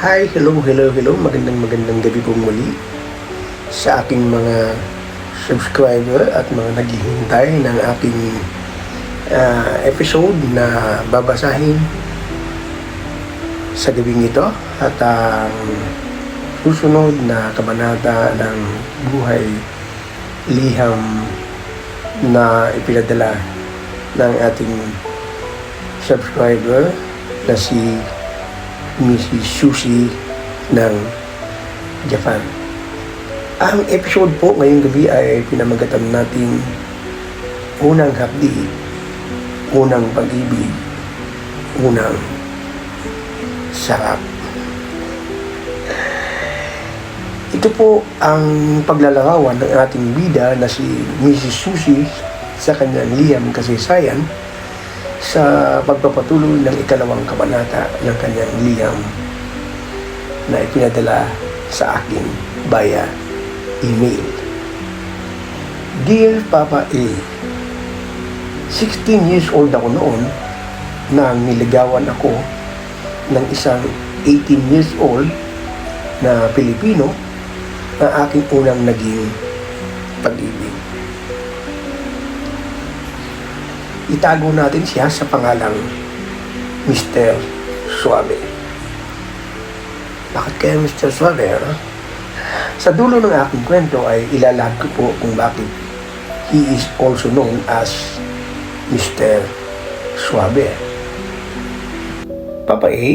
Hi, hello, hello, hello. Magandang magandang gabi po muli sa aking mga subscriber at mga naghihintay ng aking ah, episode na babasahin sa gabing ito at ang susunod na kabanata ng buhay liham na ipinadala ng ating subscriber na si Mrs. Sushi ng Japan. Ang episode po ngayong gabi ay pinamagatan natin unang hapdi, unang pag-ibig, unang sarap. Ito po ang paglalarawan ng ating bida na si Mrs. Sushi sa kanyang liham kasaysayan sa pagpapatuloy ng ikalawang kabanata ng kanyang liham na ipinadala sa akin via email. Dear Papa A, 16 years old ako noon nang niligawan ako ng isang 18 years old na Pilipino na aking unang naging pag-ibig. Itago natin siya sa pangalang Mr. Suave. Bakit kaya Mr. Suave, ha? Sa dulo ng aking kwento ay ilalahad ko po kung bakit he is also known as Mr. Suave. Papa A,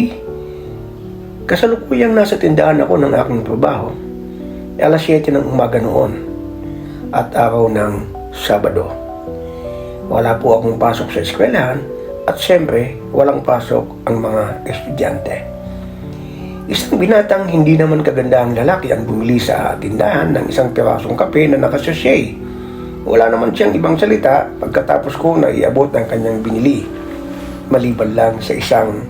kasalukuyang nasa tindahan ako ng aking trabaho. Alas 7 ng umaga noon at araw ng Sabado. Wala po akong pasok sa eskwelahan at siyempre walang pasok ang mga estudyante. Isang binatang hindi naman kagandahang lalaki ang bumili sa tindahan ng isang pirasong kape na nakasosye. Wala naman siyang ibang salita pagkatapos ko na iabot ang kanyang binili. Maliban lang sa isang,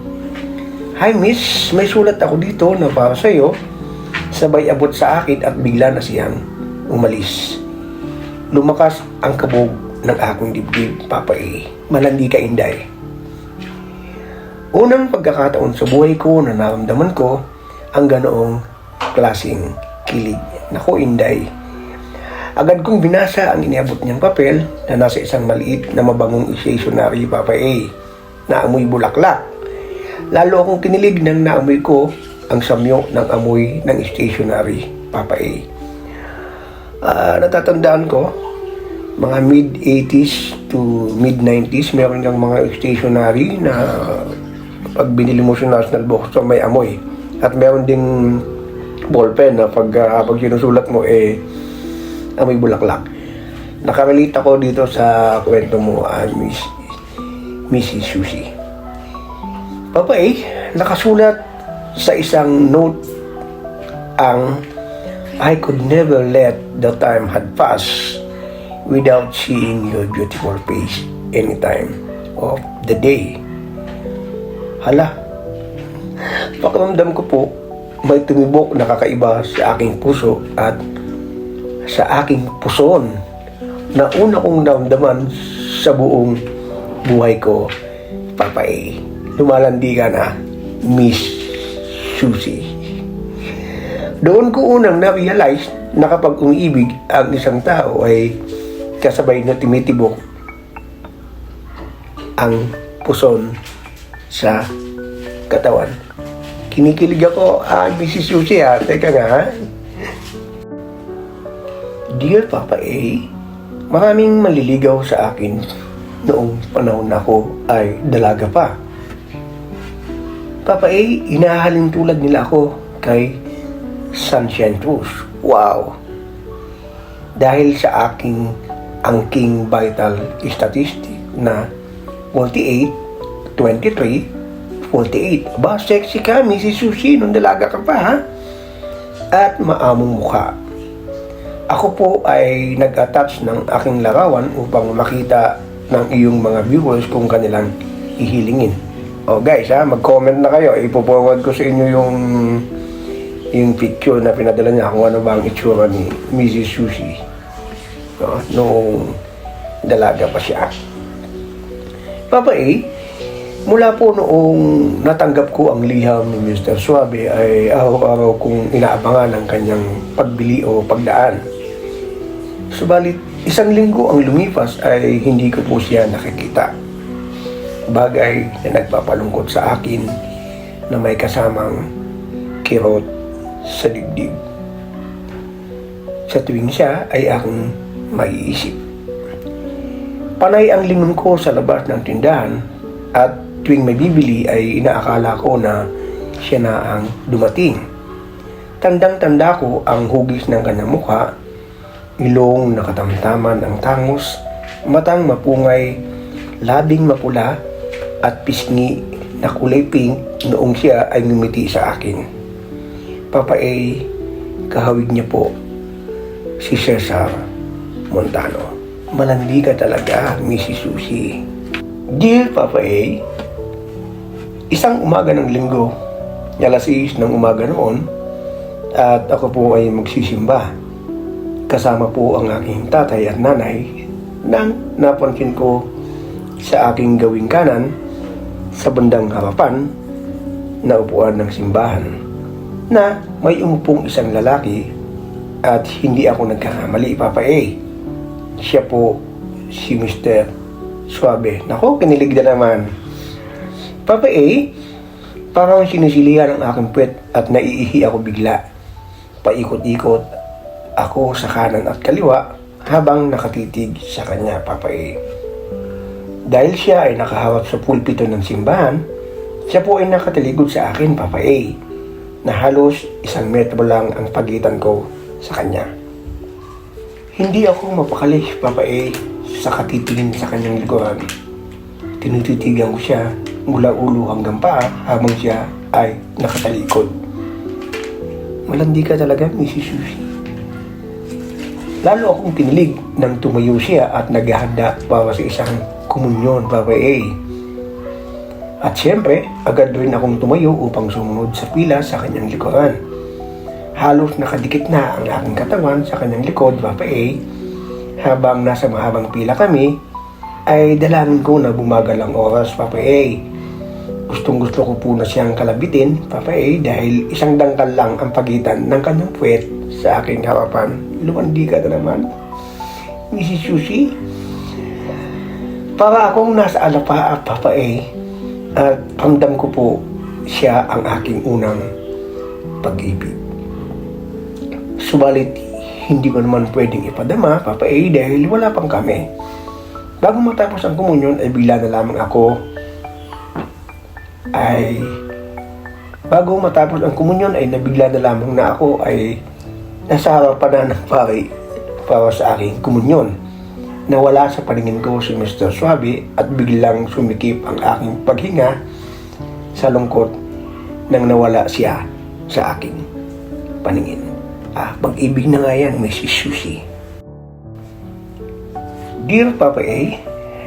Hi miss, may sulat ako dito na para sa iyo. Sabay abot sa akin at bigla na siyang umalis. Lumakas ang kabog ng aking dibdib, Papa A. Malandi ka, Inday. Unang pagkakataon sa buhay ko na naramdaman ko ang ganoong klasing kilig. Nako, Inday. Agad kong binasa ang iniabot niyang papel na nasa isang maliit na mabangong stationery, Papa A, na amoy bulaklak. Lalo akong kinilig nang naamoy ko ang samyo ng amoy ng stationery, Papa A. Ah, natatandaan ko, mga mid-80s to mid-90s, meron kang mga stationery na pag binili mo sa National Bookstore may amoy. At meron ding ballpen na pag, ah, pag sinusulat mo eh amoy bulaklak. Nakarelate ako dito sa kwento mo, ah, Miss, Mrs. Susie. Papa eh, nakasulat sa isang note ang I could never let the time had passed without seeing your beautiful face anytime of the day. Hala, pakiramdam ko po may tumibok na kakaiba sa aking puso at sa aking puson na una kong naramdaman sa buong buhay ko, Papa A. Lumalandi ka na, Miss Susie. Doon ko unang na-realize na kapag umiibig ang isang tao ay kasabay na tumitibok ang puson sa katawan. Kinikilig ako, ah, Mrs. Susie ha, teka nga ha. Dear Papa A, maraming maliligaw sa akin noong panahon ako ay dalaga pa. Papa A, inahalin tulad nila ako kay Sunshine Truth. Wow! Dahil sa aking angking vital statistic na 48, 23, 48. Ba, sexy ka, Mrs. Sushi, nung dalaga ka pa, ha? At maamong mukha. Ako po ay nag-attach ng aking larawan upang makita ng iyong mga viewers kung kanilang ihilingin. O guys ha, mag-comment na kayo. Ipo-forward ko sa inyo yung yung picture na pinadala niya kung ano ba ang itsura ni Mrs. Sushi. No, noong dalaga pa siya. Papa A, Mula po noong natanggap ko ang liham ni Mr. Suabe ay araw-araw kong inaabangan ang kanyang pagbili o pagdaan. Subalit, isang linggo ang lumipas ay hindi ko po siya nakikita. Bagay na nagpapalungkot sa akin na may kasamang kirot sa dibdib. Sa tuwing siya ay aking maiisip. Panay ang lingon ko sa labas ng tindahan at tuwing may bibili ay inaakala ko na siya na ang dumating. Tandang-tanda ko ang hugis ng kanyang mukha, ilong nakatamtaman ang tangos, matang mapungay, labing mapula at pisngi na kulay pink noong siya ay ngumiti sa akin. Papa A, kahawig niya po si Cesar Montano. Malandi ka talaga, Mrs. Susie. Dear Papa A, isang umaga ng linggo, alas 6 ng umaga noon, at ako po ay magsisimba. Kasama po ang aking tatay at nanay nang napansin ko sa aking gawing kanan sa bandang harapan na upuan ng simbahan na may umupong isang lalaki at hindi ako nagkakamali, Papa A. Siya po si Mr. Suabe. Nako, kinilig na naman. Papa A, parang sinisilihan ang aking puwet at naiihi ako bigla. Paikot-ikot ako sa kanan at kaliwa habang nakatitig sa kanya, Papa A. Dahil siya ay nakahawak sa pulpito ng simbahan, siya po ay nakataligod sa akin, Papa A, na halos isang metro lang ang pagitan ko sa kanya. Hindi ako mapakali, Papa A, sa katitingin sa kanyang likuran. Tinutitigan ko siya mula ulo hanggang paa habang siya ay nakatalikod. Malandi ka talaga, Mrs. Susie. Lalo akong kinilig nang tumayo siya at naghahanda para sa isang komunyon, Papa A. At siyempre, agad rin akong tumayo upang sumunod sa pila sa kanyang likuran. Halos nakadikit na ang aking katawan sa kanyang likod, Papa A. Habang nasa mahabang pila kami, ay dalangin ko na bumagal ang oras, Papa A. Gustong gusto ko po na siyang kalabitin, Papa A, dahil isang dangkal lang ang pagitan ng kanyang puwet sa aking harapan. Lumandi ka na naman. Mrs. Susie, para akong nasa alapaa, Papa A, at ramdam ko po siya ang aking unang pag-ibig. Subalit, hindi ko naman pwedeng ipadama, Papa A, dahil wala pang kami. Bago matapos ang komunyon, ay bigla na lamang ako ay bago matapos ang komunyon ay nabigla na lamang na ako ay nasa harapan na ng pari para sa aking komunyon. Nawala sa paningin ko si Mr. Suabe at biglang sumikip ang aking paghinga sa lungkot nang nawala siya sa aking paningin. Ah, pag-ibig na nga yan, Mrs. Susie. Dear Papa A,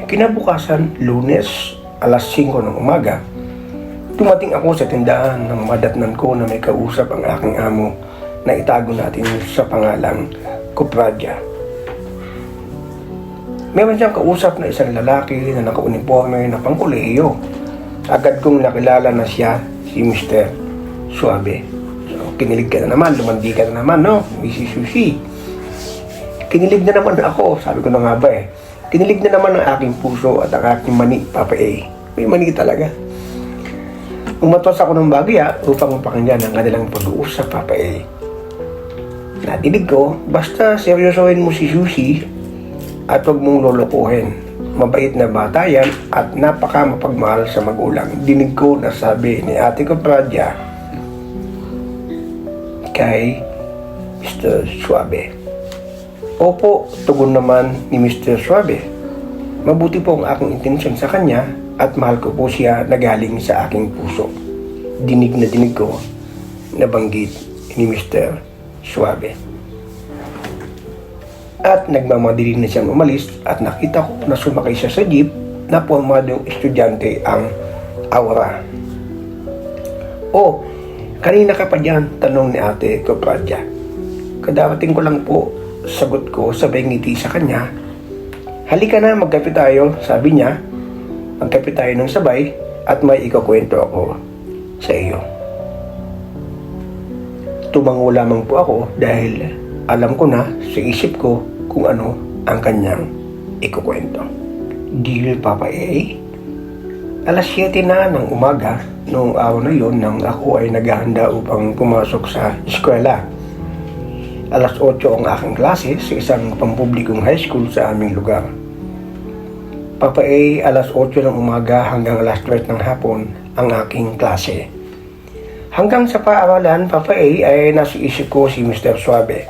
kinabukasan lunes alas 5 ng umaga, dumating ako sa tindahan ng madatnan ko na may kausap ang aking amo na itago natin sa pangalang Kupradya. Meron siyang kausap na isang lalaki na naka-uniforme na pangkuleyo. Agad kong nakilala na siya si Mr. Suabe. Kinilig ka na naman, lumandi ka na naman, no? Mrs. Sushi. Kinilig na naman ako, sabi ko na nga ba eh. Kinilig na naman ang aking puso at ang aking mani, Papa A. May mani talaga. Umatos ako ng bagya upang mapakinggan ang kanilang pag-uusap, Papa A. Natinig ko, basta seryosohin mo si Susie at huwag mong lolokohin. Mabait na bata yan at napaka mapagmahal sa magulang. Dinig ko na sabi ni ate ko Pradya kay Mr. Suabe. Opo, tugon naman ni Mr. Suabe. Mabuti po ang aking intensyon sa kanya at mahal ko po siya na galing sa aking puso. Dinig na dinig ko na banggit ni Mr. Suabe. At nagmamadali na siyang umalis at nakita ko na sumakay siya sa jeep na pumadong estudyante ang Aura. Oh, kanina ka pa dyan, tanong ni ate Kopradya. Kadarating ko lang po, sagot ko sabay ngiti sa kanya. Halika na, magkape tayo, sabi niya. Magkape tayo ng sabay at may ikakwento ako sa iyo. Tumango lamang po ako dahil alam ko na sa isip ko kung ano ang kanyang ikukwento. Dear Papa A, alas 7 na ng umaga noong araw na yon nang ako ay naghahanda upang pumasok sa eskwela. Alas 8 ang aking klase sa isang pampublikong high school sa aming lugar. Papa A, alas 8 ng umaga hanggang alas 3 ng hapon ang aking klase. Hanggang sa paaralan, Papa A, ay nasa isip ko si Mr. Suabe.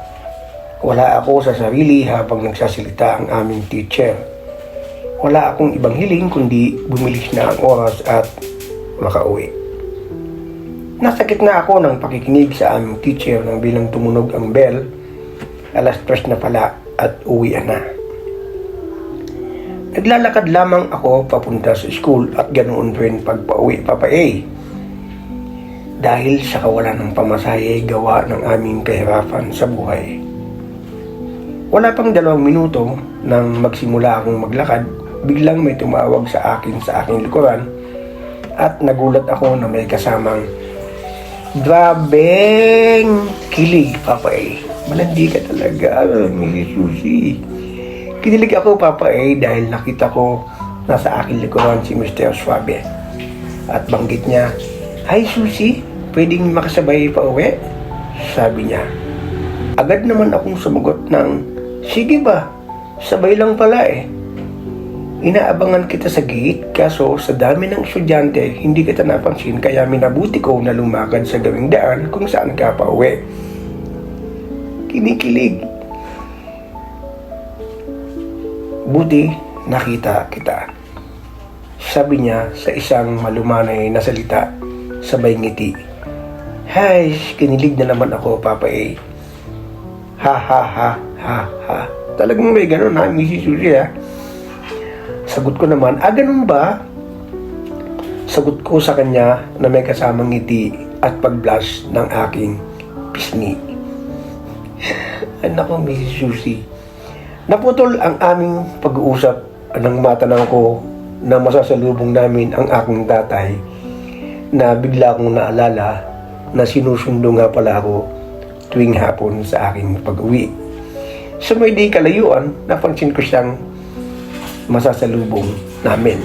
Wala ako sa sarili habang nagsasalita ang aming teacher. Wala akong ibang hiling kundi bumilis na ang oras at makauwi. Nasakit na ako ng pakikinig sa aming teacher nang bilang tumunog ang bell. Alas 3 na pala at uwi na. Naglalakad lamang ako papunta sa school at ganoon rin pagpa-uwi Papa A. Dahil sa kawalan ng pamasahe gawa ng aming kahirapan sa buhay. Wala pang dalawang minuto nang magsimula akong maglakad, biglang may tumawag sa akin sa aking likuran at nagulat ako na may kasamang Grabeng kilig, Papa A. Malandi ka talaga, Mrs. Susie. Kinilig ako, Papa A, dahil nakita ko nasa aking likuran si Mr. Suabe. At banggit niya, Hi, Susie, pwedeng makasabay pa uwi? Sabi niya. Agad naman akong sumagot ng, Sige ba, sabay lang pala eh. Inaabangan kita sa gate, kaso sa dami ng estudyante, hindi kita napansin kaya minabuti ko na lumakad sa gawing daan kung saan ka pa uwi. Kinikilig. Buti nakita kita. Sabi niya sa isang malumanay na salita, sabay ngiti. Hay, kinilig na naman ako, Papa A. Ha ha ha ha ha. Talagang may ganun ha, Mrs. Susie ha. Sagot ko naman, ah ganun ba? Sagot ko sa kanya na may kasamang ngiti at pag-blush ng aking pisngi. Anak ko, Mrs. Susie. Naputol ang aming pag-uusap nang matanang ko na masasalubong namin ang aking tatay na bigla kong naalala na sinusundo nga pala ako tuwing hapon sa aking pag-uwi. Sa may di kalayuan, napansin ko siyang masasalubong namin.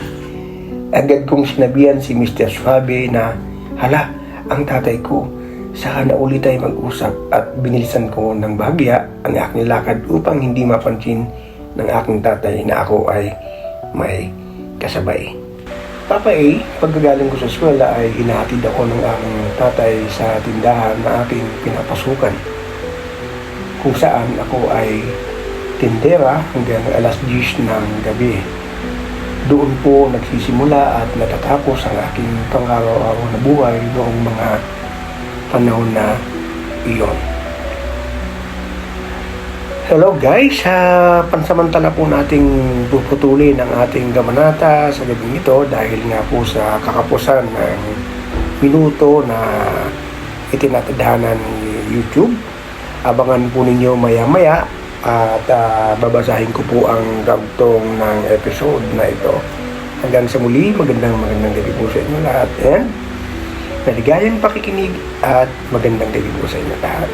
Agad kong sinabihan si Mr. Suabe na, hala, ang tatay ko, saka na ulit tayo mag-usap at binilisan ko ng bahagya ang aking lakad upang hindi mapansin ng aking tatay na ako ay may kasabay. Papa A, pagkagaling ko sa eskwela ay hinahatid ako ng aking tatay sa tindahan na aking pinapasukan. Kung saan ako ay tindera hanggang alas 10 ng gabi. Doon po nagsisimula at natatapos ang aking pang-araw-araw na buhay noong mga panahon na iyon. Hello guys, uh, pansamantala po nating puputulin ang ating gamanata sa gabi ito dahil nga po sa kakapusan ng minuto na itinatadhana ni YouTube. Abangan po ninyo maya-maya at uh, babasahin ko po ang gagtong ng episode na ito. Hanggang sa muli, magandang magandang gabi po sa inyo lahat. And maligayang pakikinig at magandang gabi po sa inyo lahat.